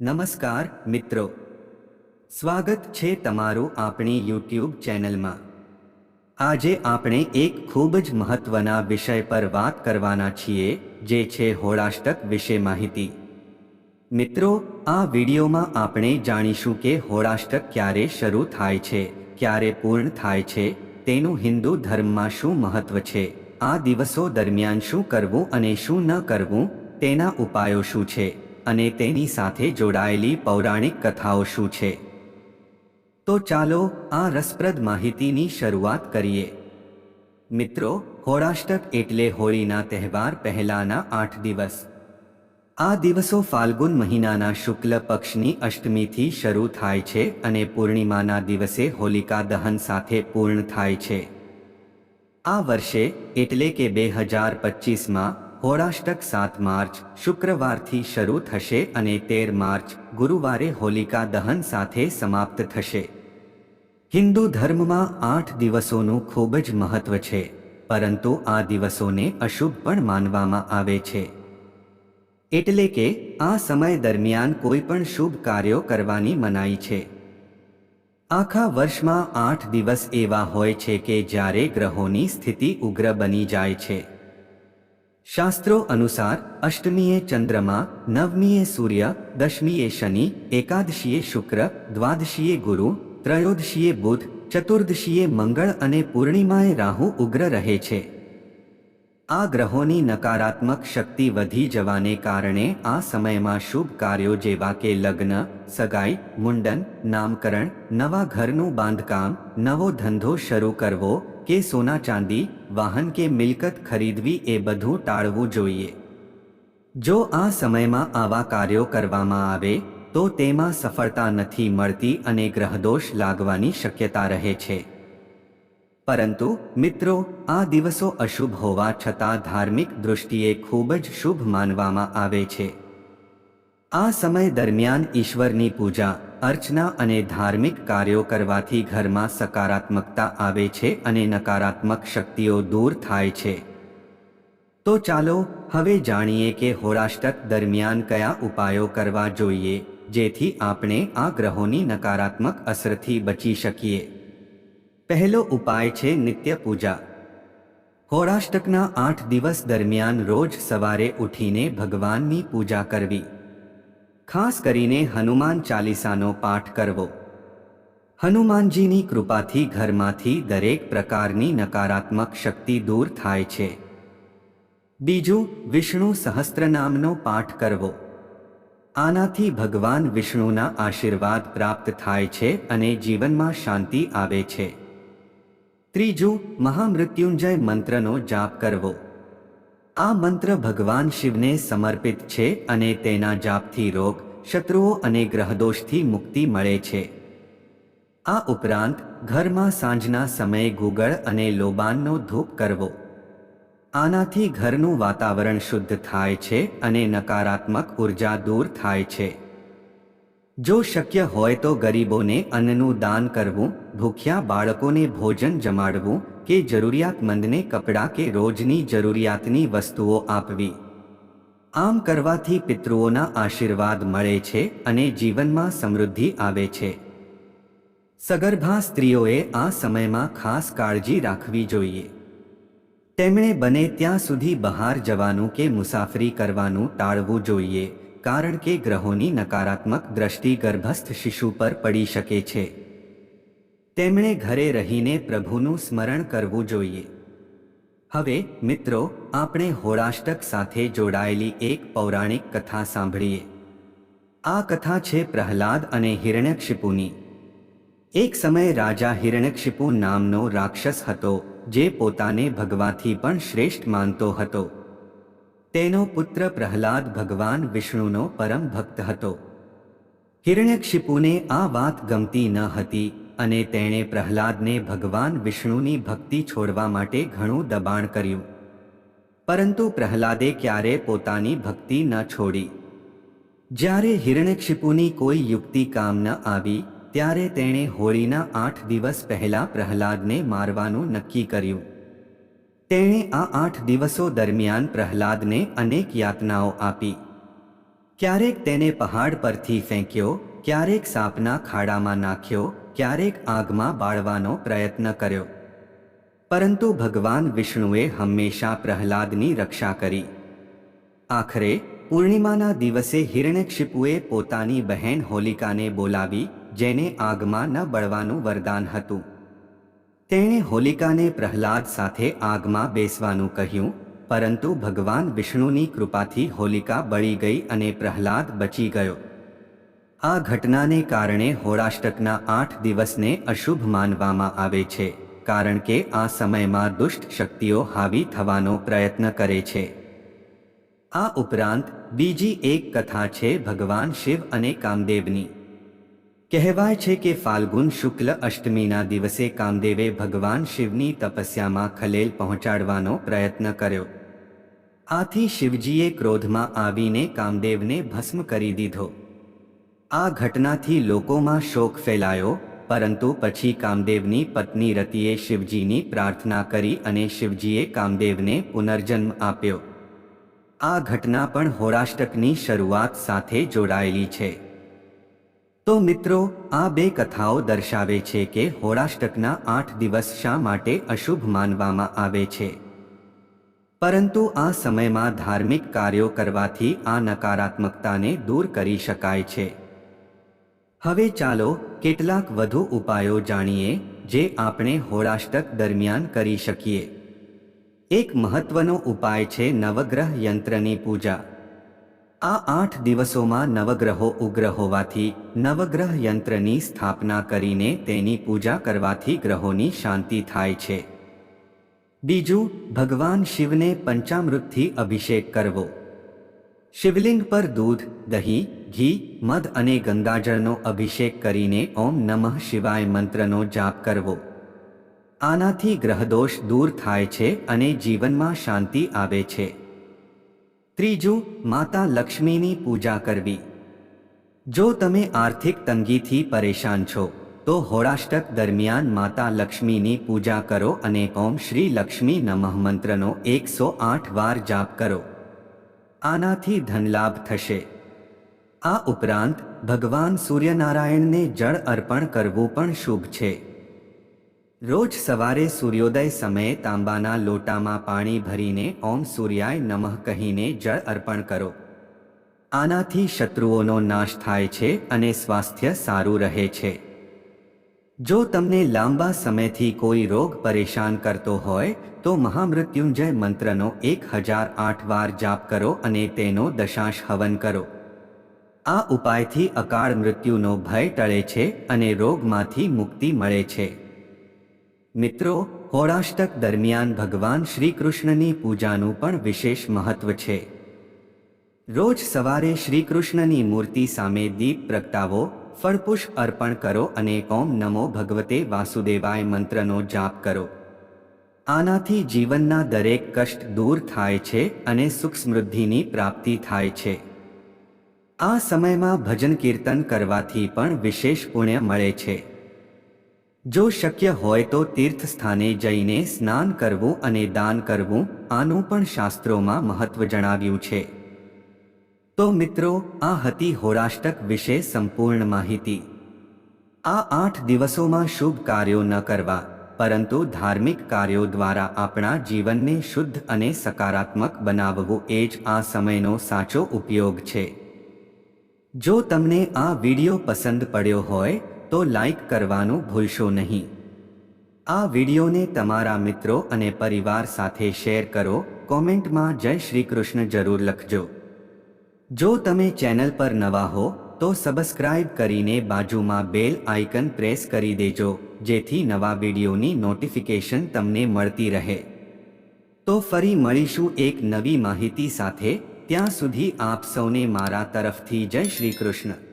નમસ્કાર મિત્રો. સ્વાગત છે તમારું આપણી યુટ્યુબ ચેનલમાં. આજે આપણે એક ખૂબ જ મહત્વના વિષય પર વાત કરવાના છીએ, જે છે હોળાષ્ટક વિશે માહિતી. મિત્રો, આ વિડીયોમાં આપણે જાણીશું કે હોળાષ્ટક ક્યારે શરૂ થાય છે, ક્યારે પૂર્ણ થાય છે, તેનું હિન્દુ ધર્મમાં શું મહત્વ છે, આ દિવસો દરમિયાન શું કરવું અને શું ન કરવું, તેના ઉપાયો શું છે. અને તેની સાથે જોડાયેલી પૌરાણિક કથાઓ શું છે? તો ચાલો આ રસપ્રદ માહિતીની શરૂઆત કરીએ. મિત્રો, હોળાષ્ટક એટલે હોળીના તહેવાર પહેલાના આઠ દિવસ. આ દિવસો ફાલ્ગુન મહિનાના શુક્લ પક્ષની અષ્ટમીથી શરૂ થાય છે અને પૂર્ણિમાના દિવસે હોલિકા દહન સાથે પૂર્ણ થાય છે. આ વર્ષે એટલે કે બે હજાર પચીસમાં હોળાષ્ટક સાત માર્ચ, શુક્રવારથી શરૂ થશે અને તેર માર્ચ, ગુરુવારે હોલિકા દહન સાથે સમાપ્ત થશે. હિન્દુ ધર્મમાં આઠ દિવસોનું ખૂબ જ મહત્વ છે, પરંતુ આ દિવસોને અશુભ પણ માનવામાં આવે છે. એટલે કે, આ સમય દરમિયાન કોઈ પણ શુભ કાર્યો કરવાની મનાઈ છે. આખા વર્ષમાં આઠ દિવસ એવા હોય છે કે જ્યારે ગ્રહોની સ્થિતિ ઉગ્ર બની જાય છે. શાસ્ત્રો અનુસાર અષ્ટમીએ ચંદ્રમા, નવમીએ સૂર્ય, દશમીએ શનિ, એકાદશીએ શુક્ર, દ્વાદશીએ ગુરુ, ત્રયોદશીએ બુધ, ચતુર્દશીએ મંગળ અને પૂર્ણિમાએ રાહુ ઉગ્ર રહે છે. આ ગ્રહોની નકારાત્મક શક્તિ વધી જવાને કારણે આ સમયમાં શુભ કાર્યો જેવા કે લગ્ન, સગાઈ, મુંડન, નામકરણ, નવા ઘરનું બાંધકામ, નવો ધંધો શરૂ કરવો કે સોના ચાંદી, વાહન કે મિલકત ખરીદવી એ બધું ટાળવું જોઈએ. જો આ સમયમાં આવા કાર્યો કરવામાં આવે, તો તેમાં સફળતા નથી મળતી અને ગ્રહદોષ લાગવાની શક્યતા રહે છે. પરંતુ, મિત્રો, આ દિવસો અશુભ હોવા છતાં ધાર્મિક દૃષ્ટિએ ખૂબ જ શુભ માનવામાં આવે છે. આ સમય દરમિયાન ઈશ્વરની પૂજા અર્ચના અને ધાર્મિક કાર્યો કરવાથી ઘરમાં સકારાત્મકતા આવે છે અને નકારાત્મક શક્તિઓ દૂર થાય છે. તો ચાલો, હવે જાણીએ કે હોરાષ્ટક દરમિયાન કયા ઉપાયો કરવા જોઈએ, જેથી આપણે આ ગ્રહોની નકારાત્મક અસરથી બચી શકીએ. પહેલો ઉપાય છે નિત્ય પૂજા. હોરાષ્ટકના આઠ દિવસ દરમિયાન રોજ સવારે ઉઠીને ભગવાનની પૂજા કરવી. ખાસ કરીને હનુમાન ચાલીસાનો પાઠ કરવો. હનુમાનજીની કૃપાથી ઘરમાંથી દરેક પ્રકારની નકારાત્મક શક્તિ દૂર થાય છે. બીજું, વિષ્ણુ સહસ્ત્રનામનો પાઠ કરવો. આનાથી ભગવાન વિષ્ણુના આશીર્વાદ પ્રાપ્ત થાય છે અને જીવનમાં શાંતિ આવે છે. ત્રીજું, મહામૃત્યુંજય મંત્રનો જાપ કરવો. આ મંત્ર ભગવાન શિવને સમર્પિત છે અને તેના જાપથી રોગ, શત્રુઓ અને ગ્રહદોષથી મુક્તિ મળે છે. આ ઉપરાંત, ઘરમાં સાંજના સમયે ગુગળ અને લોબાનનો ધૂપ કરવો. આનાથી ઘરનું વાતાવરણ શુદ્ધ થાય છે અને નકારાત્મક ઊર્જા દૂર થાય છે. જો શક્ય હોય તો ગરીબોને અન્નનું દાન કરવું, ભૂખ્યા બાળકોને ભોજન જમાડવું કે જરૂરિયાતમંદને કપડાં કે રોજની જરૂરિયાતની વસ્તુઓ આપવી. આમ કરવાથી પિતૃઓના આશીર્વાદ મળે છે અને જીવનમાં સમૃદ્ધિ આવે છે. સગર્ભા સ્ત્રીઓએ આ સમયમાં ખાસ કાળજી રાખવી જોઈએ. તેમણે બને ત્યાં સુધી બહાર જવાનું કે મુસાફરી કરવાનું ટાળવું જોઈએ, કારણ કે ગ્રહોની નકારાત્મક દ્રષ્ટિ ગર્ભસ્થ શિશુ પર પડી શકે છે. તેમણે ઘરે રહીને પ્રભુનું સ્મરણ કરવું જોઈએ. હવે, મિત્રો, આપણે હોળાષ્ટક સાથે જોડાયેલી એક પૌરાણિક કથા સાંભળીએ. આ કથા છે પ્રહલાદ અને હિરણ્યક્ષિપુની. એક સમયે રાજા હિરણ્યક્ષિપુ નામનો રાક્ષસ હતો, જે પોતાને ભગવાથી પણ શ્રેષ્ઠ માનતો હતો. તેનો પુત્ર પ્રહલાદ ભગવાન વિષ્ણુનો પરમ ભક્ત હતો. હિરણ્યક્ષિપુને આ વાત ગમતી ન હતી અને તેણે પ્રહલાદને ભગવાન વિષ્ણુની ભક્તિ છોડવા માટે ઘણું દબાણ કર્યું. પરંતુ પ્રહલાદે ક્યારે પોતાની ભક્તિ ન છોડી. જ્યારે હિરણ્યક્ષિપુની કોઈ યુક્તિ કામ ન આવી, ત્યારે તેણે હોળીના આઠ દિવસ પહેલા પ્રહલાદને મારવાનું નક્કી કર્યું. તેણે આ આઠ દિવસો દરમિયાન પ્રહલાદને અનેક યાતનાઓ આપી. ક્યારેક તેને પહાડ પરથી ફેંક્યો, ક્યારેક સાપના ખાડામાં નાખ્યો ક્યારેક આગમાં બાળવાનો પ્રયત્ન કર્યો. પરંતુ ભગવાન વિષ્ણુએ હંમેશા પ્રહલાદની રક્ષા કરી. આખરે પૂર્ણિમાના દિવસે હિરણ્યક્ષિપુએ પોતાની બહેન હોલિકાને બોલાવી, જેને આગમાં ન બળવાનું વરદાન હતું. તેણે હોલિકાને પ્રહલાદ સાથે આગમાં બેસવાનું કહ્યું, પરંતુ ભગવાન વિષ્ણુની કૃપાથી હોલિકા બળી ગઈ અને પ્રહલાદ બચી ગયો. આ ઘટનાને કારણે હોળાષ્ટકના આઠ દિવસને અશુભ માનવામાં આવે છે, કારણ કે આ સમયમાં દુષ્ટ શક્તિઓ હાવી થવાનો પ્રયત્ન કરે છે. આ ઉપરાંત, બીજી એક કથા છે ભગવાન શિવ અને કામદેવની. કહેવાય છે કે ફાલ્ગુન શુક્લ અષ્ટમીના દિવસે કામદેવે ભગવાન શિવની તપસ્યામાં ખલેલ પહોંચાડવાનો પ્રયત્ન કર્યો. આથી શિવજીએ ક્રોધમાં આવીને કામદેવને ભસ્મ કરી દીધો. આ ઘટનાથી લોકોમાં શોક ફેલાયો, પરંતુ પછી કામદેવની પત્ની રતિએ શિવજીની પ્રાર્થના કરી અને શિવજીએ કામદેવને પુનર્જન્મ આપ્યો. આ ઘટના પણ હોરાષ્ટકની શરૂઆત સાથે જોડાયેલી છે. તો મિત્રો, આ બે કથાઓ દર્શાવે છે કે હોરાષ્ટકના આઠ દિવસ શા માટે અશુભ માનવામાં આવે છે. પરંતુ આ સમયમાં ધાર્મિક કાર્યો કરવાથી આ નકારાત્મકતાને દૂર કરી શકાય છે. હવે ચાલો કેટલાક વધુ ઉપાયો જાણીએ જે આપણે હોળાષ્ટક દરમિયાન કરી શકીએ. એક મહત્વનો ઉપાય છે નવગ્રહ યંત્રની પૂજા. આ આઠ દિવસોમાં નવગ્રહો ઉગ્ર હોવાથી નવગ્રહ યંત્રની સ્થાપના કરીને તેની પૂજા કરવાથી ગ્રહોની શાંતિ થાય છે. બીજું, ભગવાન શિવને પંચામૃતથી અભિષેક કરવો. શિવલિંગ પર દૂધ, દહીં ઘી, મધ અને ગંગાજળનો અભિષેક કરીને ઓમ નમઃ શિવાય મંત્રનો જાપ કરવો. આનાથી ગ્રહદોષ દૂર થાય છે અને જીવનમાં શાંતિ આવે છે. ત્રીજું, માતા લક્ષ્મીની પૂજા કરવી. જો તમે આર્થિક તંગીથી પરેશાન છો, તો હોળાષ્ટક દરમિયાન માતા લક્ષ્મીની પૂજા કરો અને ઓમ શ્રી લક્ષ્મી નમઃ મંત્રનો એકસો આઠ વાર જાપ કરો. આનાથી ધનલાભ થશે. આ ઉપરાંત, ભગવાન સૂર્યનારાયણને જળ અર્પણ કરવું પણ શુભ છે. રોજ સવારે સૂર્યોદય સમયે તાંબાના લોટામાં પાણી ભરીને ઓમ સૂર્યાય નમઃ કહીને જળ અર્પણ કરો. આનાથી શત્રુઓનો નાશ થાય છે અને સ્વાસ્થ્ય સારું રહે છે. જો તમને લાંબા સમયથી કોઈ રોગ પરેશાન કરતો હોય, તો મહામૃત્યુંજય મંત્રનો એક હજાર આઠ વાર જાપ કરો અને તેનો દશાંશ હવન કરો. આ ઉપાયથી અકાળ મૃત્યુનો ભય ટળે છે અને રોગમાંથી મુક્તિ મળે છે. મિત્રો, હોળાષ્ટક દરમિયાન ભગવાન શ્રી કૃષ્ણની પૂજાનું પણ વિશેષ મહત્વ છે. રોજ સવારે શ્રી કૃષ્ણની મૂર્તિ સામે દીપ પ્રગટાવો, ફળપુષ્પ અર્પણ કરો અને ઓમ નમો ભગવતે વાસુદેવાય મંત્રનો જાપ કરો. આનાથી જીવનના દરેક કષ્ટ દૂર થાય છે અને સુખ સમૃદ્ધિની પ્રાપ્તિ થાય છે. આ સમયમાં ભજન કીર્તન કરવાથી પણ વિશેષ પુણ્ય મળે છે. જો શક્ય હોય તો તીર્થ સ્થાને જઈને સ્નાન કરવું અને દાન કરવું આનું પણ શાસ્ત્રોમાં મહત્વ જણાવ્યું છે. તો મિત્રો, આ હતી હોરાષ્ટક વિશે સંપૂર્ણ માહિતી. આ આઠ દિવસોમાં શુભ કાર્યો ન કરવા, પરંતુ ધાર્મિક કાર્યો દ્વારા આપણા જીવનને શુદ્ધ અને સકારાત્મક બનાવવું એ જ આ સમયનો સાચો ઉપયોગ છે. જો તમને આ વિડિયો પસંદ પડ્યો હોય, તો લાઈક કરવાનું ભૂલશો નહીં. આ વિડિયોને તમારા મિત્રો અને પરિવાર સાથે શેર કરો, કોમેન્ટમાં જય શ્રી કૃષ્ણ જરૂર લખજો. જો તમે ચેનલ પર નવા હો, તો સબસ્ક્રાઇબ કરીને બાજુમાં બેલ આઇકન પ્રેસ કરી દેજો, જેથી નવા વિડીયોની નોટિફિકેશન તમને મળતી રહે. તો ફરી મળીશું એક નવી માહિતી સાથે. ત્યાં સુધી આપ સૌને મારા તરફથી જય શ્રી કૃષ્ણ.